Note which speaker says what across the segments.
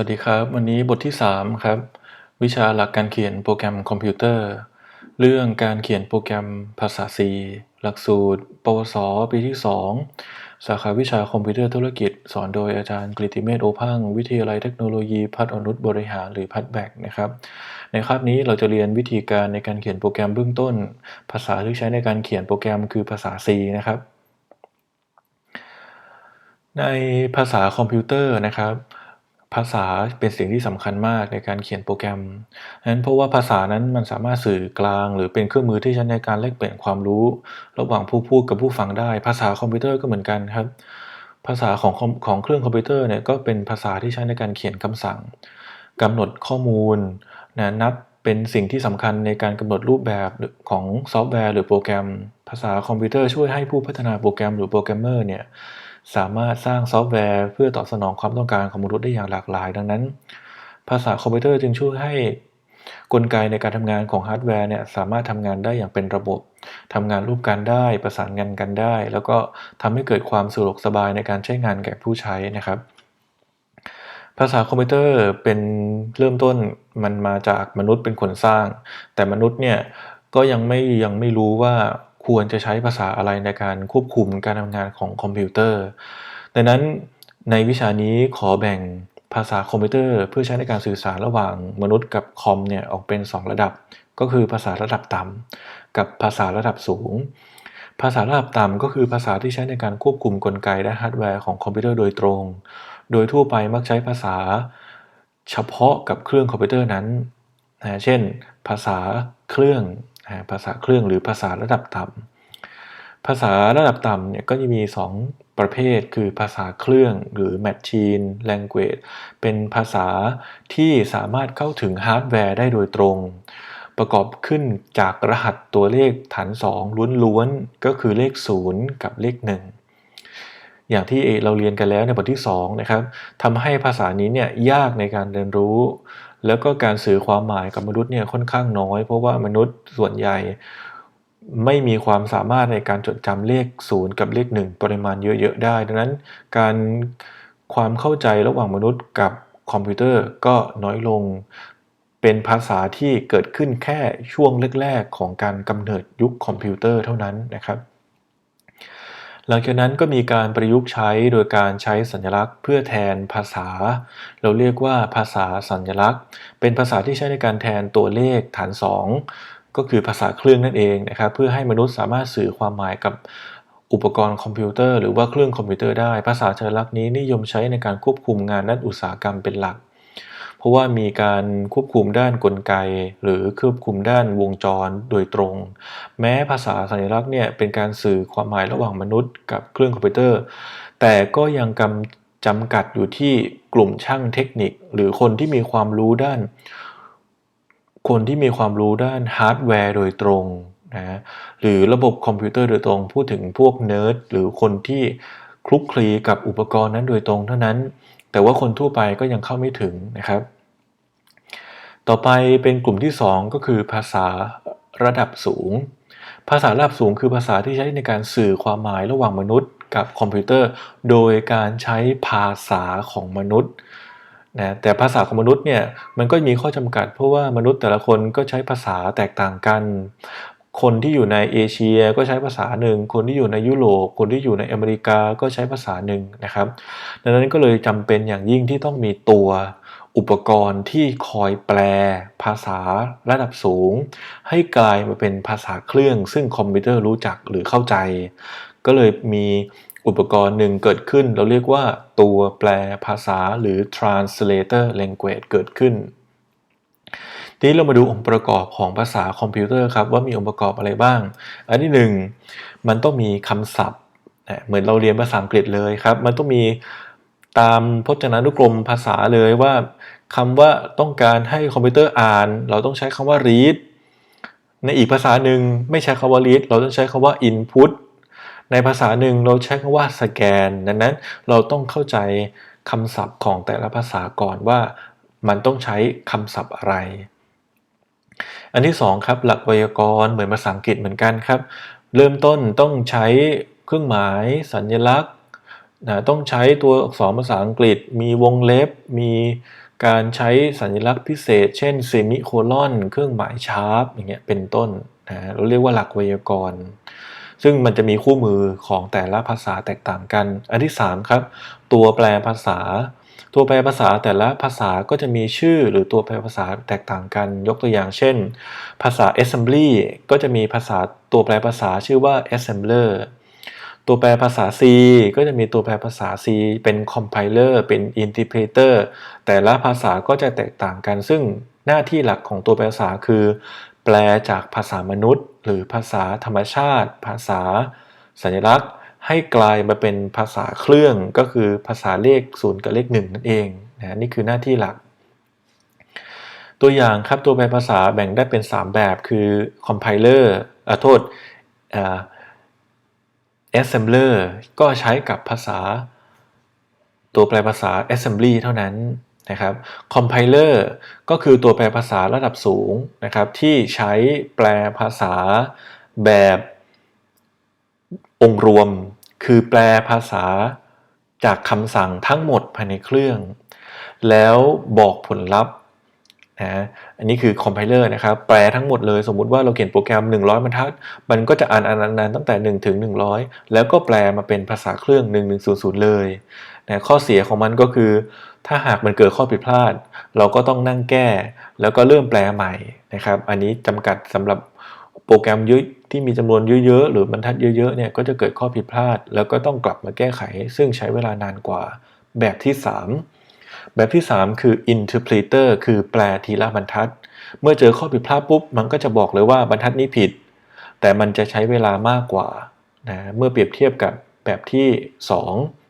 Speaker 1: วัสดีครับ วันนี้บทที่ 3 ครับ วิชาหลักการเขียนโปรแกรมคอมพิวเตอร์ เรื่องการเขียนโปรแกรมภาษา C หลักสูตร ปวส ปีที่ 2 สาขาวิชาคอมพิวเตอร์ธุรกิจ สอนโดยอาจารย์กฤติเมธโอพังวิทยาลัยเทคโนโลยีพัฒอนุษบริหารหรือพัฒแบกนะครับ ในคาบนี้เราจะเรียนวิธีการในการเขียนโปรแกรมเบื้องต้น ภาษาที่ใช้ในการเขียนโปรแกรมคือภาษา C นะครับ ในภาษาคอมพิวเตอร์นะครับ ภาษาเป็นสิ่งที่สำคัญมากในการเขียนโปรแกรมนั้นเพราะว่าภาษานั้นมันสามารถสื่อกลาง หรือเป็นเครื่องมือที่ใช้ในการแลกเปลี่ยนความรู้ ระหว่างผู้พูดกับผู้ฟังได้ ภาษาคอมพิวเตอร์ก็เหมือนกันครับ ภาษาของของเครื่องคอมพิวเตอร์เนี่ยก็เป็นภาษาที่ใช้ในการเขียนคำสั่งกำหนดข้อมูลนะนับเป็นสิ่งที่สำคัญในการกำหนดรูปแบบของซอฟต์แวร์ หรือโปรแกรม ภาษาคอมพิวเตอร์ช่วยให้ผู้พัฒนาโปรแกรมหรือโปรแกรมเมอร์เนี่ย สามารถสร้างซอฟต์แวร์ เพื่อตอบสนองความต้องการของมนุษย์ได้อย่างหลากหลาย ดังนั้น ภาษาคอมพิวเตอร์จึงช่วยให้กลไกในการทำงานของฮาร์ดแวร์เนี่ยสามารถทำงานได้อย่างเป็นระบบทำงานร่วมกันได้ ประสานงานกันได้ แล้วก็ทำให้เกิดความสะดวกสบายในการใช้งานแก่ผู้ใช้นะครับ ภาษาคอมพิวเตอร์เป็นเริ่มต้นมันมาจากมนุษย์เป็นคนสร้าง แต่มนุษย์เนี่ยก็ยังไม่ยังไม่รู้ว่า ควรจะใช้ภาษาอะไรในการควบคุมการทำงานของคอมพิวเตอร์ ดังนั้นในวิชานี้ขอแบ่งภาษาคอมพิวเตอร์ เพื่อใช้ในการสื่อสารระหว่างมนุษย์กับคอมเนี่ยออกเป็น 2 ระดับ ก็คือภาษาระดับต่ำกับภาษาระดับสูง ภาษาระดับต่ำก็คือภาษาที่ใช้ในการควบคุมกลไกและฮาร์ดแวร์ของคอมพิวเตอร์โดยตรง โดยทั่วไปมักใช้ภาษาเฉพาะกับเครื่องคอมพิวเตอร์นั้นนะเช่น ภาษาเครื่อง ภาษาเครื่องหรือภาษาระดับต่ำภาษาระดับต่ำเนี่ยก็จะมี 2 ประเภทคือภาษาเครื่องหรือ Machine Language เป็นภาษาที่สามารถเข้าถึงฮาร์ดแวร์ได้โดยตรง ประกอบขึ้นจากรหัสตัวเลขฐาน 2 ล้วนๆ ก็คือเลข 0 กับเลข 1อย่างที่เราเรียนกันแล้วในบทที่2นะครับทำให้ภาษานี้เนี่ยยากในการเรียนรู้ แล้วก็การสื่อความหมายกับมนุษย์เนี่ยค่อนข้างน้อย เพราะว่ามนุษย์ส่วนใหญ่ไม่มีความสามารถในการจดจำเลข 0 กับเลข 1 ปริมาณเยอะ ๆ ได้ ดังนั้นการความเข้าใจระหว่างมนุษย์กับคอมพิวเตอร์ก็น้อยลง เป็นภาษาที่เกิดขึ้นแค่ช่วงแรก ๆ ของการกำเนิดยุคคอมพิวเตอร์เท่านั้นนะครับ หลังจากนั้นก็มีการประยุกต์ใช้โดยการใช้สัญลักษณ์ เพื่อแทนภาษา เราเรียกว่าภาษาสัญลักษณ์ เป็นภาษาที่ใช้ในการแทนตัวเลขฐาน 2 ก็คือภาษาเครื่องนั่นเองนะครับเพื่อให้มนุษย์สามารถสื่อความหมายกับอุปกรณ์คอมพิวเตอร์หรือว่าเครื่องคอมพิวเตอร์ได้ ภาษาสัญลักษณ์นี้นิยมใช้ในการควบคุมงานด้านอุตสาหกรรมเป็นหลัก เพราะว่ามีการควบคุมด้านกลไก หรือควบคุมด้านวงจรโดยตรง แม้ภาษาสัญลักษณ์เนี่ยเป็นการสื่อความหมายระหว่างมนุษย์กับเครื่องคอมพิวเตอร์ แต่ก็ยังกำจำกัดอยู่ที่กลุ่มช่างเทคนิค หรือคนที่มีความรู้ด้าน คนที่มีความรู้ด้านฮาร์ดแวร์โดยตรงนะหรือระบบคอมพิวเตอร์โดยตรงพูดถึงพวกเนิร์ดหรือคนที่คลุกคลีกับอุปกรณ์นั้นโดยตรงเท่านั้น แต่ว่าคนทั่วไปก็ยังเข้าไม่ถึงนะครับ ต่อไปเป็นกลุ่มที่ 2 ก็คือภาษาระดับสูง ภาษาระดับสูงคือภาษาที่ใช้ในการสื่อความหมายระหว่างมนุษย์ กับคอมพิวเตอร์ โดยการใช้ภาษาของมนุษย์นะแต่ภาษาของมนุษย์เนี่ยมันก็มีข้อจำกัด เพราะว่ามนุษย์แต่ละคนก็ใช้ภาษาแตกต่างกัน คนที่อยู่ในเอเชียก็ใช้ภาษาหนึ่ง คนที่อยู่ในยุโรป คนที่อยู่ในอเมริกาก็ใช้ภาษาหนึ่งนะครับ ดังนั้นก็เลยจำเป็นอย่างยิ่งที่ต้องมีตัวอุปกรณ์ที่คอยแปลภาษาระดับสูง ให้กลายมาเป็นภาษาเครื่อง ซึ่งคอมพิวเตอร์รู้จักหรือเข้าใจ ก็เลยมีอุปกรณ์หนึ่งเกิดขึ้น เราเรียกว่าตัวแปลภาษาหรือ translator language เกิดขึ้น ทีนี้เรามาดูองค์ประกอบของภาษาคอมพิวเตอร์ครับว่ามีองค์ประกอบอะไรบ้าง อันที่หนึ่งมันต้องมีคำศัพท์เหมือนเราเรียนภาษาอังกฤษเลยครับ มันต้องมีตามพจนานุกรมภาษาเลยว่าคำว่าต้องการให้คอมพิวเตอร์อ่าน เราต้องใช้คำว่า read ในอีกภาษาหนึ่งไม่ใช้คำว่า read เราต้องใช้คำว่า input ในภาษาหนึ่งเราใช้คำว่าสแกนดังนั้นเราต้องเข้าใจคำศัพท์ของแต่ละภาษาก่อนว่ามันต้องใช้คำศัพท์อะไร อันที่2ครับหลักไวยากรณ์เหมือนภาษาอังกฤษเหมือนกันครับ เริ่มต้นต้องใช้เครื่องหมายสัญลักษณ์นะต้องใช้ตัวอักษรภาษาอังกฤษ มีวงเล็บ มีการใช้สัญลักษณ์พิเศษ เช่นเซมิโคลอน เครื่องหมายชาร์ปอย่างเงี้ยเป็นต้นนะเราเรียกว่าหลักไวยากรณ์ซึ่งมันจะมีคู่มือของแต่ละภาษาแตกต่างกัน อันที่ 3 ครับ ตัวแปลภาษา ตัวแปลภาษาแต่ละภาษาก็จะมีชื่อหรือตัวแปลภาษาแตกต่างกัน ยกตัวอย่างเช่น ภาษา assembly ก็จะมีภาษาตัวแปลภาษาชื่อว่า assembler ตัวแปลภาษา C ก็จะมีตัวแปลภาษา C เป็น compiler เป็น interpreter แต่ละภาษาก็จะแตกต่างกัน ซึ่งหน้าที่หลักของตัวแปลภาษาคือ แปลจากภาษามนุษย์ หรือภาษาธรรมชาติ ภาษาสัญลักษณ์ ให้กลายมาเป็นภาษาเครื่องก็คือภาษาเลข0กับเลข 1 นั่นเองนะนี่คือหน้าที่หลัก ตัวอย่างครับตัวแปลภาษาแบ่งได้เป็น 3 แบบคือ compiler อ่าโทษอ่า assembler ก็ใช้กับภาษา ตัวแปลภาษา assembly เท่านั้นนะครับ compiler ก็คือตัวแปลภาษาระดับสูงนะครับที่ใช้แปลภาษาแบบองค์รวม คือแปลภาษาจากคำสั่งทั้งหมดภายในเครื่อง แล้วบอกผลลัพธ์นะอันนี้คือคอมไพเลอร์นะครับ แปลทั้งหมดเลยสมมุติว่าเราเขียนโปรแกรม 100บรรทัด มันก็จะอ่านอ่านอ่านตั้งแต่ 1 ถึง 100 แล้วก็แปลมาเป็นภาษาเครื่อง 1100 เลยนะข้อเสียของมันก็คือ ถ้าหากมันเกิดข้อผิดพลาด เราก็ต้องนั่งแก้ แล้วก็เริ่มแปลใหม่นะครับ อันนี้จำกัดสำหรับ โปรแกรมเยอะที่มีจำนวนเยอะๆ หรือบรรทัดเยอะๆเนี่ยก็จะเกิดข้อผิดพลาด แล้วก็ต้องกลับมาแก้ไข ซึ่งใช้เวลานานกว่า แบบที่ 3 แบบที่ 3 คือ interpreter คือแปลทีละบรรทัด เมื่อเจอข้อผิดพลาดปุ๊บ มันก็จะบอกเลยว่าบรรทัดนี้ผิด แต่มันจะใช้เวลามากกว่านะเมื่อเปรียบเทียบกับแบบที่ 2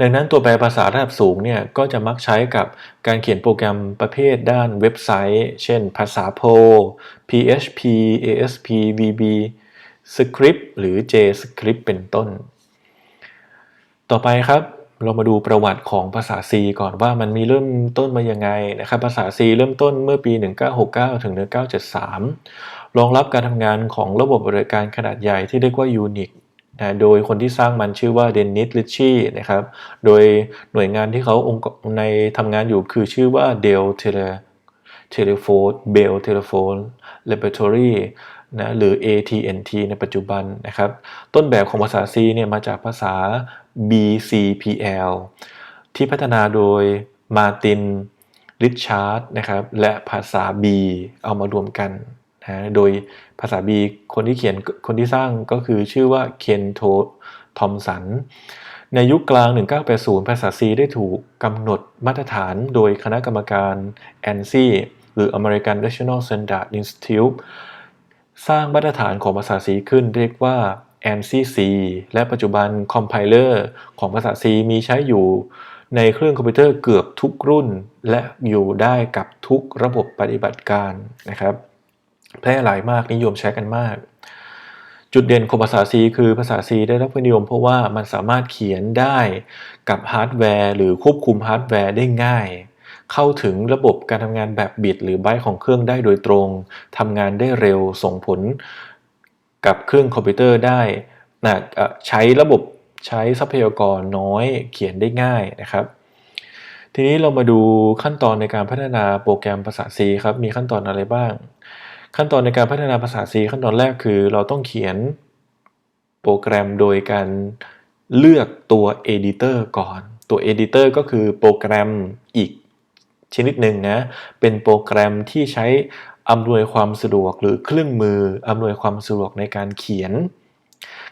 Speaker 1: ดังนั้นตัวแปลภาษาระดับสูงเนี่ยก็จะมักใช้กับการเขียนโปรแกรมประเภทด้านเว็บไซต์ เช่นภาษา Pro PHP ASP VB Script หรือ JScript เป็นต้น ต่อไปครับเรามาดูประวัติของภาษา C ก่อนว่ามันมีเริ่มต้นมายังไงนะครับ ภาษา C เริ่มต้นเมื่อปี 1969 ถึง 1973 รองรับการทำงานของระบบบริการขนาดใหญ่ที่เรียกว่า Unix นะโดยคนที่สร้างมันชื่อว่าเดนนิสลิชชี่นะครับ โดยหน่วยงานที่เขาองค์ในทำงานอยู่คือชื่อว่า Dell Tele Telephone Bell Telephone Laboratory นะหรือ AT&T ในปัจจุบันนะครับ ต้นแบบของภาษา C เนี่ยมาจากภาษา BCPL ที่พัฒนาโดยมาตินริชาร์ดนะครับ และภาษา B เอามารวมกัน นะโดยภาษา B คนที่เขียนคนที่สร้างก็คือชื่อว่าเคนโททอมสัน ในยุคกลาง 1980 ภาษา C ได้ถูกกำหนดมาตรฐานโดยคณะกรรมการ ANSI หรือ American National Standard Institute สร้างมาตรฐานของภาษา C ขึ้นเรียกว่า ANSI C และปัจจุบันคอมไพเลอร์ของภาษา C มีใช้อยู่ในเครื่องคอมพิวเตอร์เกือบทุกรุ่น และอยู่ได้กับทุกระบบปฏิบัติการนะครับ แพร่หลายมากนิยมใช้กันมาก จุดเด่นของภาษา C คือภาษา C ได้รับความนิยมเพราะว่ามันสามารถเขียนได้กับฮาร์ดแวร์หรือควบคุมฮาร์ดแวร์ได้ง่ายเข้าถึงระบบการทำงานแบบบิตหรือไบต์ของเครื่องได้โดยตรงทำงานได้เร็วส่งผลกับเครื่องคอมพิวเตอร์ได้นะใช้ระบบใช้ทรัพยากรน้อยเขียนได้ง่ายนะครับ ทีนี้เรามาดูขั้นตอนในการพัฒนาโปรแกรมภาษา C ครับ มีขั้นตอนอะไรบ้าง ขั้นตอนในการพัฒนาภาษา C ขั้นตอนแรกคือ เราต้องเขียนโปรแกรมโดยการเลือกตัว editor ก่อน ตัว editor ก็คือโปรแกรมอีกชนิดหนึ่งนะ เป็นโปรแกรมที่ใช้อำนวยความสะดวกหรือเครื่องมืออำนวยความสะดวกในการเขียน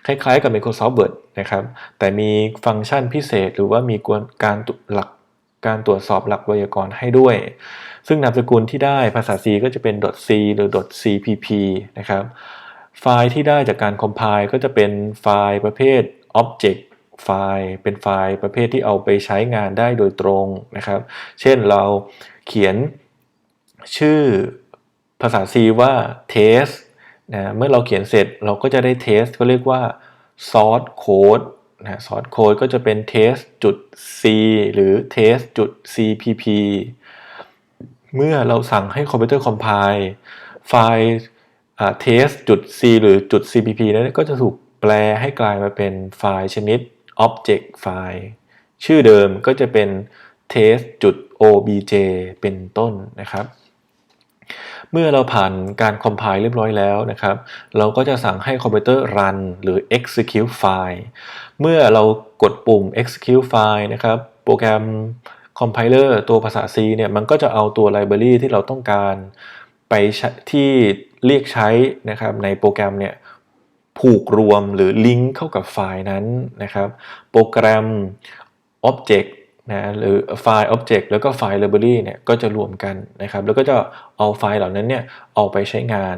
Speaker 1: คล้ายๆกับ Microsoft Word นะครับ แต่มีฟังก์ชันพิเศษหรือว่ามีการหลัก การตรวจสอบหลักไวยากรณ์ให้ด้วย ซึ่งนามสกุลที่ได้ภาษา C ก็จะเป็น .c หรือ .cpp นะครับ ไฟล์ที่ได้จากการคอมไพล์ก็จะเป็นไฟล์ประเภท object ไฟล์เป็นไฟล์ประเภทที่เอาไปใช้งานได้โดยตรงนะครับ เช่นเราเขียนชื่อภาษา C ว่า test นะ เมื่อเราเขียนเสร็จเราก็จะได้ test ก็เรียกว่า source code นะ source code ก็จะเป็น test จุด c หรือ test จุด cpp เมื่อเราสั่งให้คอมพิวเตอร์คอมไพล์ไฟล์ test จุด c หรือจุด cpp นั้นก็จะถูกแปลให้กลายมาเป็นไฟล์ชนิด object ไฟล์ชื่อเดิมก็จะเป็น test จุด obj เป็นต้นนะครับ เมื่อเราผ่านการ compile เรียบร้อยแล้วนะครับ เราก็จะสั่งให้คอมพิวเตอร์ run หรือ execute file เมื่อเรากดปุ่ม execute file นะครับ โปรแกรม compiler ตัวภาษา C เนี่ยมันก็จะเอาตัว library ที่เราต้องการไปที่เรียกใช้นะครับในโปรแกรมเนี่ยผูกรวมหรือลิงก์เข้ากับไฟล์นั้นนะครับ โปรแกรม Object นะหรือไฟล์ Object แล้วก็ไฟล์ Library เนี่ยก็จะรวมกันนะครับแล้วก็จะเอาไฟล์เหล่านั้นเนี่ยเอาไปใช้งาน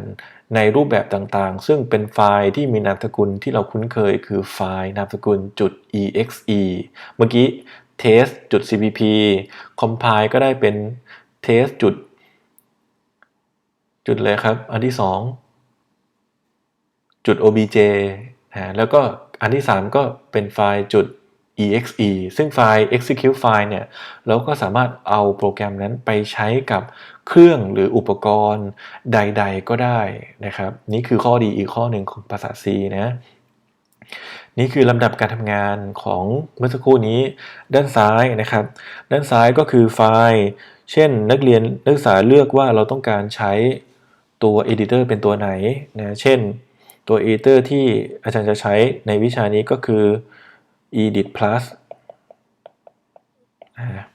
Speaker 1: ในรูปแบบต่างๆ ซึ่งเป็นไฟล์ที่มีนามสกุลที่เราคุ้นเคยคือไฟล์นามสกุลจุด .exe เมื่อกี้ test จุด cpp compile ก็ได้เป็น test จุดจุดเลยครับ อันที่ 2 จุด obj นะแล้วก็อันที่ 3 ก็เป็นไฟล์จุด exe ซึ่งไฟล์ execute file เนี่ย เราก็สามารถเอาโปรแกรมนั้นไปใช้กับเครื่องหรืออุปกรณ์ใดๆก็ได้นะครับ นี่คือข้อดีอีกข้อหนึ่งของภาษา C นะ นี่คือลำดับการทำงานของเมื่อสักครู่นี้ด้านซ้ายนะครับ ด้านซ้ายก็คือไฟล์ เช่นนักเรียนนักศึกษาเลือกว่าเราต้องการใช้ตัว editor เป็นตัวไหนนะ เช่นตัว editor ที่อาจารย์จะใช้ในวิชานี้ก็คือ edit plus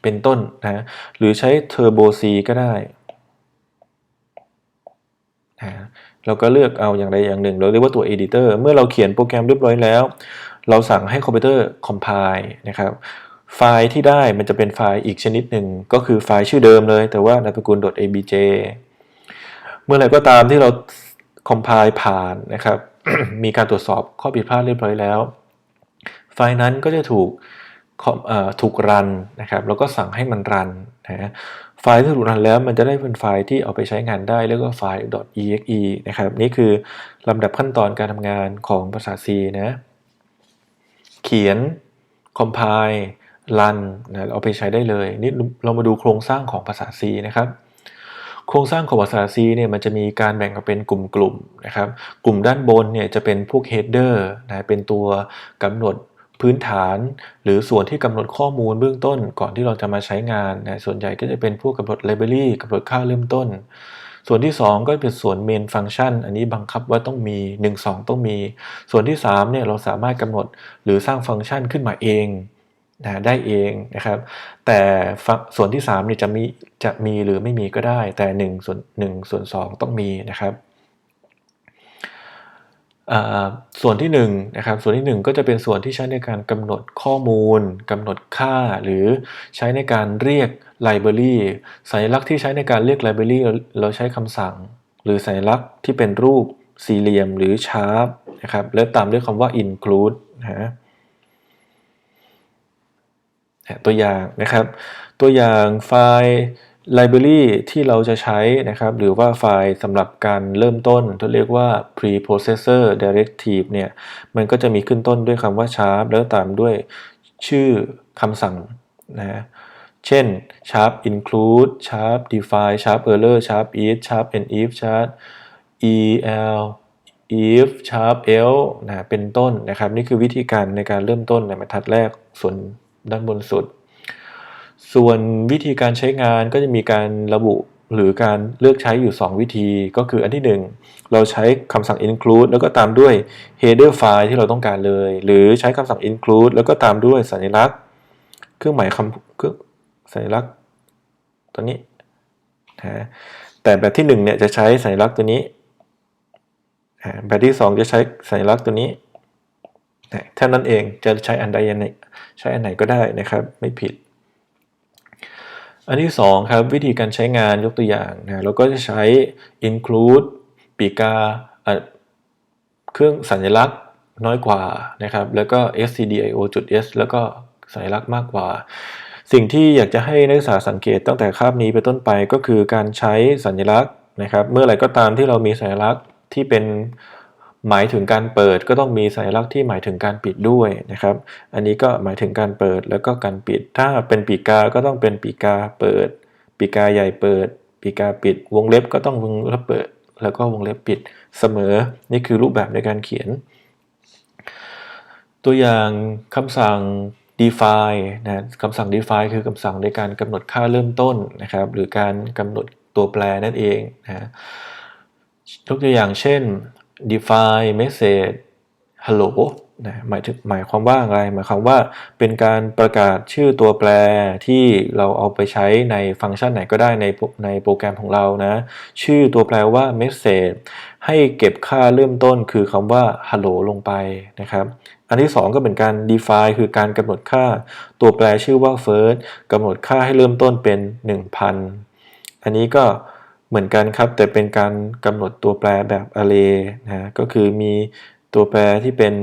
Speaker 1: เป็นต้นนะหรือใช้ turbo c ก็ได้นะเราก็เลือกเอาอย่างใดอย่างหนึ่ง เราเรียกว่าตัว editor เมื่อเราเขียนโปรแกรมเรียบร้อยแล้ว เราสั่งให้คอมพิวเตอร์ compile นะครับไฟล์ที่ได้มันจะเป็นไฟล์อีกชนิดหนึ่งก็คือไฟล์ชื่อเดิมเลย แต่ว่านามสกุล .abj เมื่อไรก็ตามที่เรา compile ผ่านนะครับ มีการตรวจสอบข้อผิดพลาดเรียบร้อยแล้ว ไฟล์นั้นก็จะถูกถูกรันนะครับ แล้วก็สั่งให้มันรันนะไฟล์ที่ถูกรันแล้วมันจะได้เป็นไฟล์ที่เอาไปใช้งานได้เรียกว่าไฟล์ .exe นะครับ นี่คือลำดับขั้นตอนการทำงานของภาษา C นะเขียน compile รันนะเอาไปใช้ได้เลยนี่เรามาดูโครงสร้างของภาษา C นะครับโครงสร้างของภาษา C เนี่ยมันจะมีการแบ่งออกเป็นกลุ่มๆนะครับ กลุ่มด้านบนเนี่ยจะเป็นพวก header นะเป็นตัวกำหนด พื้นฐาน หรือส่วนที่กำหนดข้อมูลเบื้องต้น ก่อนที่เราจะมาใช้งานนะส่วนใหญ่ก็จะเป็นพวกกำหนด library กำหนดค่าเริ่มต้น ส่วนที่ 2 ก็เป็นส่วน main function อันนี้บังคับว่าต้องมี 1 2 ต้องมี ส่วนที่3เนี่ยเราสามารถกำหนดหรือสร้างฟังก์ชันขึ้นมาเองนะได้เองนะครับ แต่ส่วนที่3เนี่ยจะมีจะมีหรือไม่มีก็ได้ แต่1ส่วน1ส่วน2 ต้องมีนะครับ ส่วนที่1นนะครับส่วนที่ 1 ก็จะเป็นส่วนที่ใช้ในการกำหนดข้อมูลกำหนดค่า หรือใช้ในการเรียกไลบรารีสัญลักษณ์ที่ใช้ในการเรียกไลบรารีเราใช้คำสั่ง หรือสัญลักษณ์ที่เป็นรูปสี่เหลี่ยมหรือชาร์ปนะครับแล้วตามด้วยคำว่า include นะตัวอย่างนะครับ ตัวอย่างไฟล์ library ที่เราจะใช้นะครับ หรือว่าไฟล์สำหรับการเริ่มต้นที่เรียกว่า preprocessor directive เนี่ย มันก็จะมีขึ้นต้นด้วยคำว่า sharp แล้วตามด้วยชื่อคำสั่งนะเช่น sharp include sharp define sharp error sharp is sharp if sharp el if sharp else นะเป็นต้นนะครับ นี่คือวิธีการในการเริ่มต้นในบรรทัดแรกส่วนด้านบนสุด ส่วนวิธีการใช้งานก็จะมีการระบุหรือการเลือกใช้อยู่ 2 วิธีก็คืออันที่ 1 เราใช้คำสั่ง include แล้วก็ตามด้วย header file ที่เราต้องการเลย หรือใช้คำสั่ง include แล้วก็ตามด้วยสัญลักษณ์ เครื่องหมายคำเครื่องสัญลักษณ์ตัวนี้นะแต่แบบที่1เนี่ยจะใช้สัญลักษณ์ตัวนี้ แบบที่ 2 จะใช้สัญลักษณ์ตัวนี้เท่านั้นเองจะใช้อันใดอันไหนใช้อันไหนก็ได้นะครับ ไม่ผิด อันที่2ครับวิธีการใช้งานยกตัวอย่างนะเราก็จะใช้ include ปีกาเครื่องสัญลักษณ์น้อยกว่านะครับแล้วก็ stdio.s แล้วก็สัญลักษณ์มากกว่า สิ่งที่อยากจะให้นักศึกษาสังเกตตั้งแต่คาบนี้ไปต้นไปก็คือการใช้สัญลักษณ์นะครับ เมื่อไหร่ก็ตามที่เรามีสัญลักษณ์ที่เป็น หมายถึงการเปิดก็ต้องมีสัญลักษณ์ที่หมายถึงการปิดด้วยนะครับ อันนี้ก็หมายถึงการเปิดแล้วก็การปิด ถ้าเป็นปีกา ก็ต้องเป็นปีกาเปิด ปีกาใหญ่เปิด ปีกาปิด วงเล็บก็ต้องวงเล็บเปิด แล้วก็วงเล็บปิดเสมอ นี่คือรูปแบบในการเขียน ตัวอย่างคำสั่ง define นะคำสั่ง define คือคำสั่งในการกำหนดค่าเริ่มต้นนะครับ หรือการกำหนดตัวแปรนั่นเองนะยกตัวอย่างเช่น define message hello นะหมายถึงหมายความว่าอะไร หมายความว่าเป็นการประกาศชื่อตัวแปรที่เราเอาไปใช้ในฟังก์ชันไหนก็ได้ในในโปรแกรมของเรานะ ชื่อตัวแปรว่า message ให้เก็บค่าเริ่มต้นคือคำว่า hello ลงไปนะครับ อันที่ 2 ก็เป็นการ define คือการกำหนดค่าตัวแปรชื่อว่า first กำหนดค่าให้เริ่มต้นเป็น 1000 อันนี้ก็ เหมือนกันครับ แต่เป็นการกำหนดตัวแปรแบบ array นะก็คือมีตัวแปรที่เป็น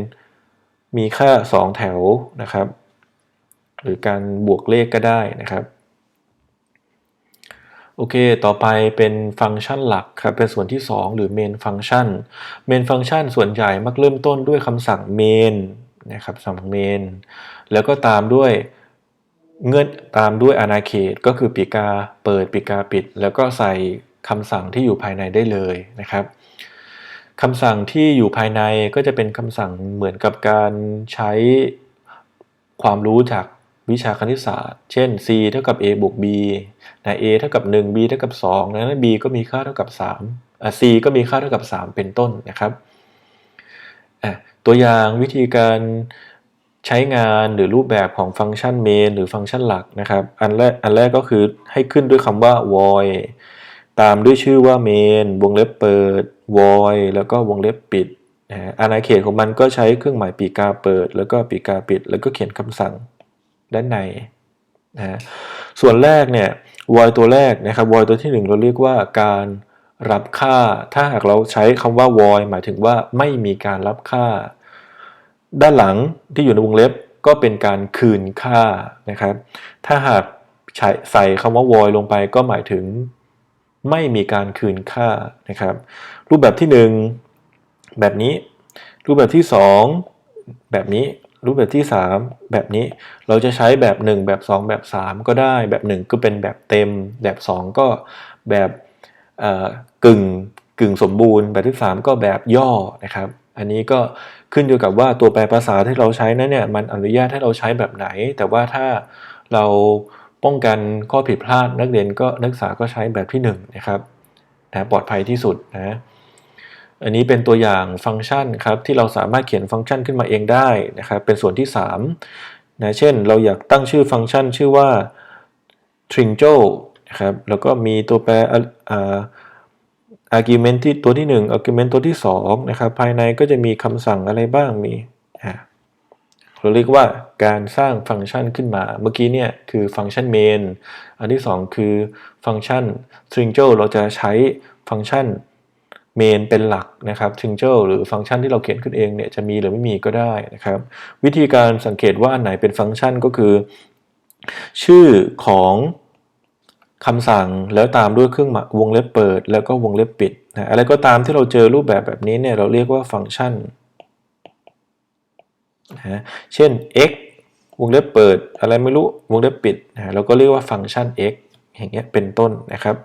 Speaker 1: มีค่า 2 แถวนะครับ หรือการบวกเลขก็ได้นะครับโอเค ต่อไปเป็นฟังก์ชันหลักครับ เป็นส่วนที่ 2 หรือ main function main function ส่วนใหญ่มักเริ่มต้นด้วยคำสั่ง main นะครับสั่ง main แล้วก็ตามด้วยเงื่อนตามด้วยอาณาเขตก็คือปีกาเปิดปีกาปิด แล้วก็ใส่ คำสั่งที่อยู่ภายในได้เลยนะครับคำสั่งที่อยู่ภายในก็จะเป็นคำสั่งเหมือนกับการใช้ความรู้จากวิชาคณิตศาสตร์ เช่น c เท่ากับ a บวก b นะ a เท่ากับ 1 b เท่ากับ2นะ b ก็มีค่าเท่ากับ3อะ c ก็มีค่าเท่ากับ 3 เป็นต้นนะครับอะตัวอย่างวิธีการใช้งานหรือรูปแบบของฟังก์ชัน main หรือฟังก์ชันหลักนะครับ อันแรกอันแรกก็คือให้ขึ้นด้วยคำว่า void ตามด้วยชื่อว่า main วงเล็บเปิด void แล้วก็วงเล็บปิดนะอาณาเขตของมันก็ใช้เครื่องหมายปีกาเปิด แล้วก็ปีกาปิด แล้วก็เขียนคำสั่งด้านในนะส่วนแรกเนี่ย void ตัวแรกนะครับ void ตัวที่ 1 เราเรียกว่าการรับค่า ถ้าหากเราใช้คำว่า void หมายถึงว่าไม่มีการรับค่า ด้านหลังที่อยู่ในวงเล็บก็เป็นการคืนค่านะครับ ถ้าหากใส่คำว่า void ลงไปก็หมายถึง ไม่มีการคืนค่านะครับ รูปแบบที่ 1 แบบนี้ รูปแบบที่ 2 แบบนี้ รูปแบบที่ 3 แบบนี้ เราจะใช้แบบ 1 แบบ 2 แบบ 3 ก็ได้ แบบ 1 ก็เป็นแบบเต็ม แบบ 2 ก็แบบกึ่งกึ่งสมบูรณ์ แบบที่ 3 ก็แบบย่อนะครับ อันนี้ก็ขึ้นอยู่กับว่าตัวแปลภาษาที่เราใช้นั้นเนี่ยมันอนุญาตให้เราใช้แบบไหน แต่ว่าถ้าเรา ป้องกันข้อผิดพลาดนักเรียนก็นักศึกษาก็ใช้แบบที่1นนะครับนะปลอดภัยที่สุดนะอันนี้เป็นตัวอย่างฟังก์ชันครับที่เราสามารถเขียนฟังก์ชันขึ้นมาเองได้นะครับ เป็นส่วนที่3นะเช่นเราอยากตั้งชื่อฟังก์ชันชื่อว่า tringle นะครับแล้วก็มีตัวแปรอ่า argument ที่ตัวที่1 argument ตัวที่2นะครับภายในก็จะมีคำสั่งอะไรบ้างมีเราเรียกว่า การสร้างฟังก์ชันขึ้นมา เมื่อกี้เนี่ยคือฟังก์ชัน main อันที่ 2 คือฟังก์ชัน stringle เราจะใช้ฟังก์ชัน main เป็นหลักนะครับ stringle หรือฟังก์ชันที่เราเขียนขึ้นเองเนี่ยจะมีหรือไม่มีก็ได้นะครับ วิธีการสังเกตว่าอันไหนเป็นฟังก์ชันก็คือ ชื่อของคำสั่งแล้วตามด้วยเครื่องหมายวงเล็บเปิด แล้วก็วงเล็บปิดนะอะไรก็ตามที่เราเจอรูปแบบแบบนี้เนี่ยเราเรียกว่าฟังก์ชัน นะเช่น x วงเล็บเปิดอะไรไม่รู้วงเล็บปิดนะเราก็เรียกว่าฟังก์ชัน x อย่างเงี้ยเป็นต้นนะครับ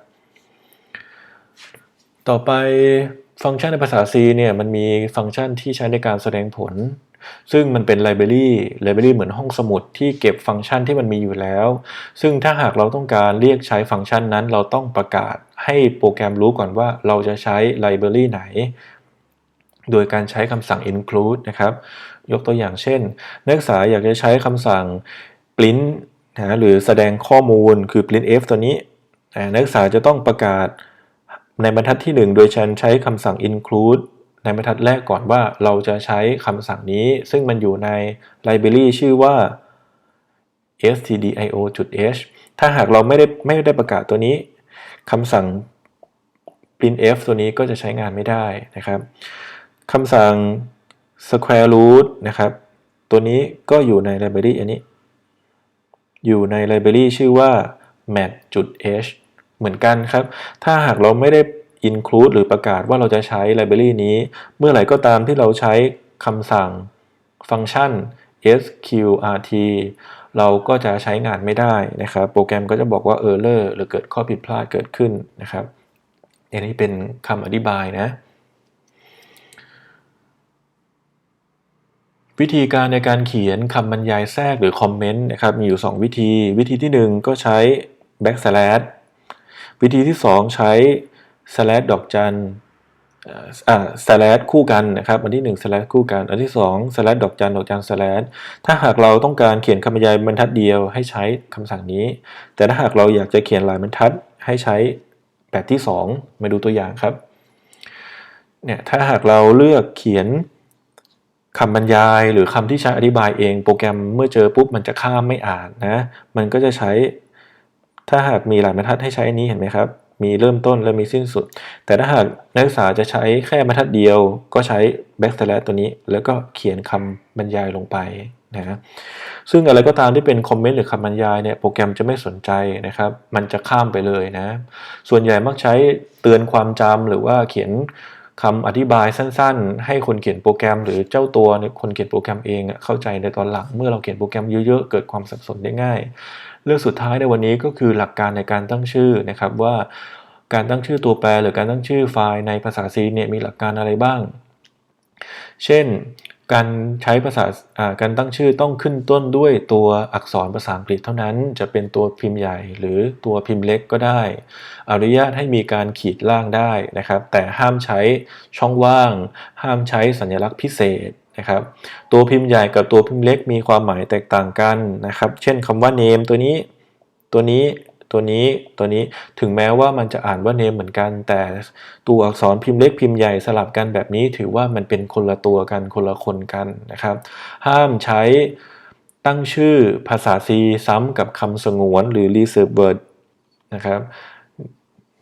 Speaker 1: ต่อไปฟังก์ชันในภาษา C เนี่ยมันมีฟังก์ชันที่ใช้ในการแสดงผล ซึ่งมันเป็นไลบรารีไลบรารีเหมือนห้องสมุดที่เก็บฟังก์ชันที่มันมีอยู่แล้ว ซึ่งถ้าหากเราต้องการเรียกใช้ฟังก์ชันนั้น เราต้องประกาศให้โปรแกรมรู้ก่อนว่าเราจะใช้ไลบรารีไหน โดยการใช้คำสั่ง include นะครับ ยกตัวอย่างเช่น นักศึกษาอยากจะใช้คำสั่ง print นะหรือแสดงข้อมูลคือ printf ตัวนี้นักศึกษาจะต้องประกาศในบรรทัดที่ 1 โดยฉันใช้คำสั่ง include ในบรรทัดแรกก่อนว่าเราจะใช้คำสั่งนี้ ซึ่งมันอยู่ในไลบรารีชื่อว่า stdio.h ถ้าหากเราไม่ได้ไม่ได้ประกาศตัวนี้คำสั่ง printf ตัวนี้ก็จะใช้งานไม่ได้นะครับคำสั่ง square root นะครับ ตัวนี้ก็อยู่ในไลบรารีอันนี้ อยู่ในไลบรารีชื่อว่า mat.h เหมือนกันครับ ถ้าหากเราไม่ได้ include หรือประกาศว่าเราจะใช้ไลบรารีนี้ เมื่อไหร่ก็ตามที่เราใช้คำสั่งฟังก์ชัน sqrt เราก็จะใช้งานไม่ได้นะครับ โปรแกรมก็จะบอกว่า error หรือเกิดข้อผิดพลาดเกิดขึ้นนะครับอันนี้เป็นคำอธิบายนะ วิธีการในการเขียนคำบรรยายแทรกหรือคอมเมนต์นะครับมีอยู่ 2 วิธี วิธีที่ 1 ก็ใช้ backslash วิธีที่ 2 ใช้ slash ดอกจันอ่า slash คู่กันนะครับ อันที่ 1 slash คู่กัน อันที่ 2 slash ดอกจันดอกจัน slash ถ้าหากเราต้องการเขียนคำบรรยายบรรทัดเดียวให้ใช้คำสั่งนี้ แต่ถ้าหากเราอยากจะเขียนหลายบรรทัดให้ใช้แบบที่ 2 มาดูตัวอย่างครับเนี่ยถ้าหากเราเลือกเขียน คำบรรยายหรือคำที่ใช้อธิบายเอง โปรแกรมเมื่อเจอปุ๊บมันจะข้ามไม่อ่านนะ มันก็จะใช้ ถ้าหากมีหลายบรรทัดให้ใช้อันนี้เห็นไหมครับ มีเริ่มต้นและมีสิ้นสุด แต่ถ้าหากนักศึกษาจะใช้แค่บรรทัดเดียว ก็ใช้ backslash ตัวนี้ แล้วก็เขียนคำบรรยายลงไปนะซึ่งอะไรก็ตามที่เป็นคอมเมนต์หรือคำบรรยายเนี่ยโปรแกรมจะไม่สนใจนะครับ มันจะข้ามไปเลยนะ ส่วนใหญ่มักใช้เตือนความจำหรือว่าเขียน คำอธิบายสั้นๆ ให้คนเขียนโปรแกรม หรือเจ้าตัวคนเขียนโปรแกรมเองเข้าใจในตอนหลังเมื่อเราเขียนโปรแกรมเยอะๆ เกิดความสับสนได้ง่าย เรื่องสุดท้ายในวันนี้ก็คือหลักการในการตั้งชื่อนะครับว่าการตั้งชื่อตัวแปรหรือการตั้งชื่อไฟล์ในภาษา C เนี่ยมีหลักการอะไรบ้าง เช่น การใช้ภาษาการตั้งชื่อต้องขึ้นต้นด้วยตัวอักษรภาษาอังกฤษเท่านั้น จะเป็นตัวพิมพ์ใหญ่หรือตัวพิมพ์เล็กก็ได้ อนุญาตให้มีการขีดล่างได้นะครับ แต่ห้ามใช้ช่องว่าง ห้ามใช้สัญลักษณ์พิเศษนะครับตัวพิมพ์ใหญ่กับตัวพิมพ์เล็กมีความหมายแตกต่างกันนะครับ เช่นคำว่า name ตัวนี้ตัวนี้ ตัวนี้ตัวนี้ถึงแม้ว่ามันจะอ่านว่าเนมเหมือนกัน แต่ตัวอักษรพิมพ์เล็กพิมพ์ใหญ่สลับกันแบบนี้ ถือว่ามันเป็นคนละตัวกันคนละคนกันนะครับ ห้ามใช้ตั้งชื่อภาษา C ซ้ำกับคำสงวนหรือ reserved word นะครับ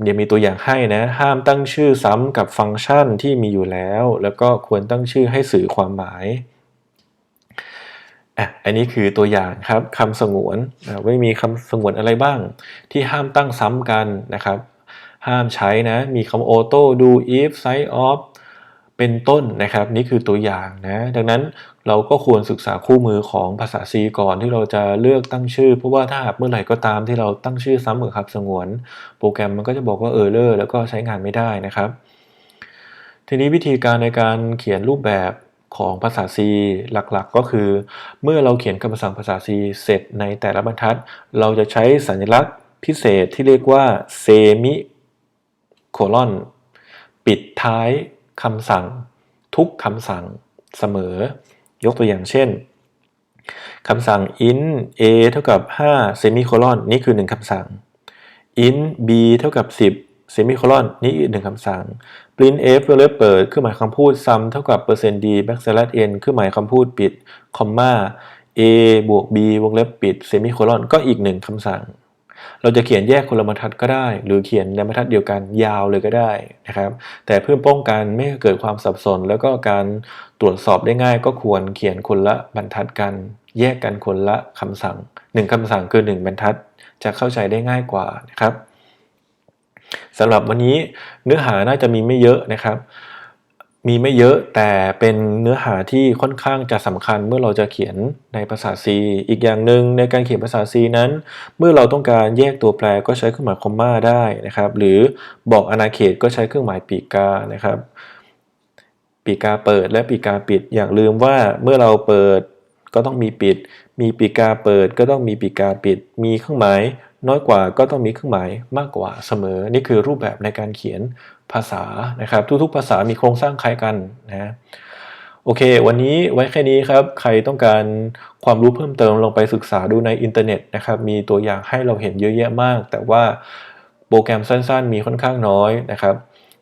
Speaker 1: เดี๋ยวมีตัวอย่างให้นะ ห้ามตั้งชื่อซ้ำกับฟังก์ชันที่มีอยู่แล้ว แล้วก็ควรตั้งชื่อให้สื่อความหมาย อะอันนี้คือตัวอย่างครับคำสงวนว่มีคำสงวนอะไรบ้าง ที่ห้ามตั้งซ้ำกันนะครับ ห้ามใช้นะมีคำ auto do if side off เป็นต้นนะครับ นี่คือตัวอย่างนะดังนั้นเราก็ควรศึกษาคู่มือของภาษา C ก่อนที่เราจะเลือกตั้งชื่อ เพราะว่าถ้าหากเมื่อไหร่ก็ตามที่เราตั้งชื่อซ้ำกับคำสงวน โปรแกรมมันก็จะบอกว่า error แล้วก็ใช้งานไม่ได้นะครับ ทีนี้วิธีการในการเขียนรูปแบบ ของภาษา C หลักๆ ก็คือ เมื่อเราเขียนคำสั่งภาษา C เสร็จในแต่ละบรรทัด เราจะใช้สัญลักษณ์พิเศษที่เรียกว่าเซมิโคลอนปิดท้ายคำสั่ง ทุกคำสั่งเสมอ ยกตัวอย่างเช่นคำสั่ง int a เท่ากับ5เซมิโคลอนนี่คือ 1คำสั่ง int b เท่ากับ 10เซมิโคลอนนี่อีกหนึ่งคำสั่ง print f วงเล็บเปิดเครื่องหมายคำพูด sum เท่ากับเปอร์เซ็นต์ d backslash n เครื่องหมายคำพูดปิดคอมมา a บวก b วงเล็บปิดเซมิโคลอนก็อีกหนึ่งคำสั่ง เราจะเขียนแยกคนละบรรทัดก็ได้ หรือเขียนในบรรทัดเดียวกันยาวเลยก็ได้นะครับ แต่เพื่อป้องกันไม่ให้เกิดความสับสน แล้วก็การตรวจสอบได้ง่าย ก็ควรเขียนคนละบรรทัดกัน แยกกันคนละคำสั่งหนึ่งคำสั่งคือหนึ่งบรรทัดจะเข้าใจได้ง่ายกว่านะครับ สำหรับวันนี้เนื้อหาน่าจะมีไม่เยอะนะครับ มีไม่เยอะแต่เป็นเนื้อหาที่ค่อนข้างจะสำคัญเมื่อเราจะเขียนในภาษา C อีกอย่างหนึ่งในการเขียนภาษา C นั้น เมื่อเราต้องการแยกตัวแปรก็ใช้เครื่องหมายคอมมาได้นะครับ หรือบอกอนาเขตก็ใช้เครื่องหมายปีกานะครับปีกาเปิดและปีกาปิด อย่าลืมว่าเมื่อเราเปิดก็ต้องมีปิด มีปีกาเปิดก็ต้องมีปีกาปิด มีเครื่องหมาย น้อยกว่าก็ต้องมีเครื่องหมายมากกว่าเสมอ นี่คือรูปแบบในการเขียนภาษานะครับ ทุกๆ ภาษามีโครงสร้างคล้ายกันนะโอเค วันนี้ไว้แค่นี้ครับ ใครต้องการความรู้เพิ่มเติมลองไปศึกษาดูในอินเทอร์เน็ตนะครับ มีตัวอย่างให้เราเห็นเยอะแยะมาก แต่ว่าโปรแกรมสั้นๆ มีค่อนข้างน้อยนะครับ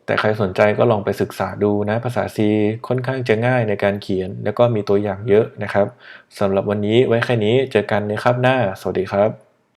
Speaker 1: แต่ใครสนใจก็ลองไปศึกษาดูนะ ภาษา C ค่อนข้างจะง่ายในการเขียน แล้วก็มีตัวอย่างเยอะนะครับสำหรับวันนี้ไว้แค่นี้ เจอกันในคราบหน้า สวัสดีครับ